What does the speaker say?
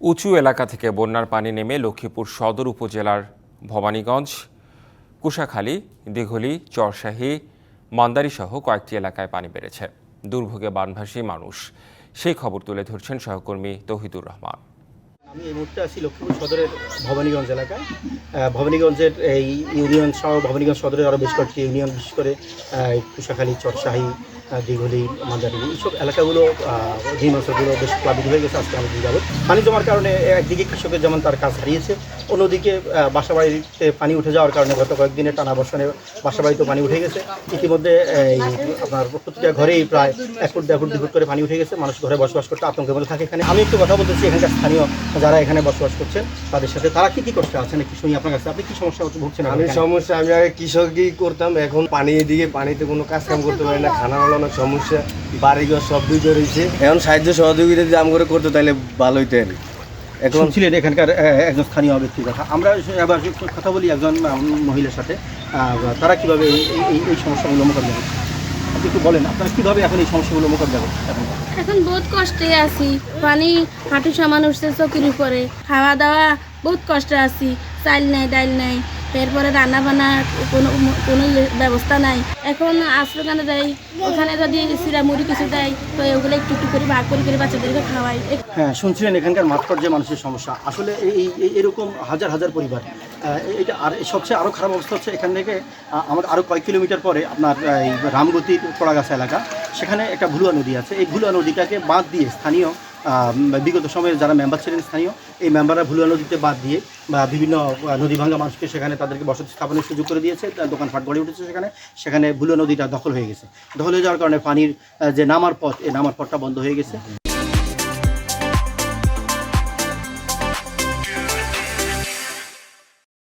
উঁচু এলাকা থেকে বন্যার পানি নেমে লক্ষ্মীপুর সদর উপজেলার ভবানীগঞ্জ, কুশাখালী, দিঘলি, চরশাহী, মান্দারিসহ কয়েকটি এলাকায় পানি বেড়েছে। দুর্ভোগে বানভাসী মানুষ। সেই খবর তুলে ধরছেন সহকর্মী তহিদুর রহমান। আমি এই মুহূর্তে আছি লক্ষ্মীপুর সদরের ভবানীগঞ্জ এলাকায়। ভবানীগঞ্জের এই ইউনিয়ন সহ ভবানীগঞ্জ সদরের আরও বেশ কয়েকটি ইউনিয়ন, বিশেষ করে কুশাখালী, চরশাহী দিঘলি মান্দারি এইসব এলাকাগুলো দিন অঞ্চলগুলো বেশ প্লাবিত হয়ে গেছে আজকে আমাদের যাবত পানি জমার কারণে একদিকে কৃষকের যেমন তার কাজ হারিয়েছে, অন্যদিকে বাসাবাড়িতে পানি উঠে যাওয়ার কারণে গত কয়েকদিনের টানা বর্ষণে বাসাবাড়িতে পানি উঠে গেছে। ইতিমধ্যে, এই, আপনার প্রতিটা ঘরেই প্রায় এক ফুট দেড় ফুট দুই ফুট করে পানি উঠে গেছে। মানুষ ঘরে বসবাস করতে আতঙ্কের মধ্যে থাকে এখানে। আমি একটু কথা বলতেছি এখানকার স্থানীয় যারা এখানে বসবাস করছেন তাদের সাথে তারা কি কি কষ্ট আছেন একটু শুনি আপনার কাছে? আপনি কি সমস্যা হচ্ছে ভুগছেন আমি সমস্যা আমি আগে কৃষকই করতাম এখন পানি এদিকে পানিতে কোনো কাজ কাম করতে পারি না খানা হলো অনেক সমস্যা বাড়িঘর সব দিকে রয়েছে। এখন সাহায্য সহযোগিতা যদি আম করে করতে তাহলে ভালো তো আর কি। এখন শুনছিলেন এখানকার একজন স্থানীয় ব্যক্তির কথা। আমরা এবার কথা বলি একজন মহিলার সাথে। তারা কীভাবে এই সমস্যাগুলো মোকাবিলা করছে? একটু বলেন আপনারা কীভাবে এখন এই সমস্যাগুলো মোকাবিলা করছেন? এখন? এখন বহুত কষ্টে আছি। পানি হাঁটু সামান উঠছে চকির উপরে। খাওয়া দাওয়া বহুত কষ্টে আছি। চাল নাই ডাল নাই। এরপরে রান্না বান্না কোনো কোনো ব্যবস্থা নাই। এখন আশ্রয়খানে দেয় ওখানে যদি সিরা মুড়ি কিছু দেয় তো এগুলো একটু একটু করে ভাগ করে করে বাচ্চাদেরকে খাওয়াই। হ্যাঁ শুনছিলেন এখানকার মাঠ পর্যায়ে মানুষের সমস্যা। আসলে এই এরকম হাজার হাজার পরিবার এটা আর সবচেয়ে আরও খারাপ অবস্থা হচ্ছে এখান থেকে আমাদের আরও কয়েক কিলোমিটার পরে আপনার এই রামগতির পোড়াগাছা এলাকা, সেখানে একটা ভুলুয়া নদী আছে। এই ভুলুয়া নদীটাকে বাদ দিয়ে স্থানীয় বিগত সময়ে যারা মেম্বার ছিলেন স্থানীয়, এই মেম্বাররা ভুলুয়া নদীতে বাদ দিয়ে, বা বিভিন্ন নদী ভাঙ্গা মানুষকে সেখানে তাদেরকে বসতি স্থাপনের সুযোগ করে দিয়েছে দোকানপাট গড়ে উঠেছে সেখানে সেখানে ভুলুয়া নদীটা দখল হয়ে গেছে। দখল হয়ে যাওয়ার কারণে পানির যে নামার পথ, এই নামার পথটা বন্ধ হয়ে গেছে।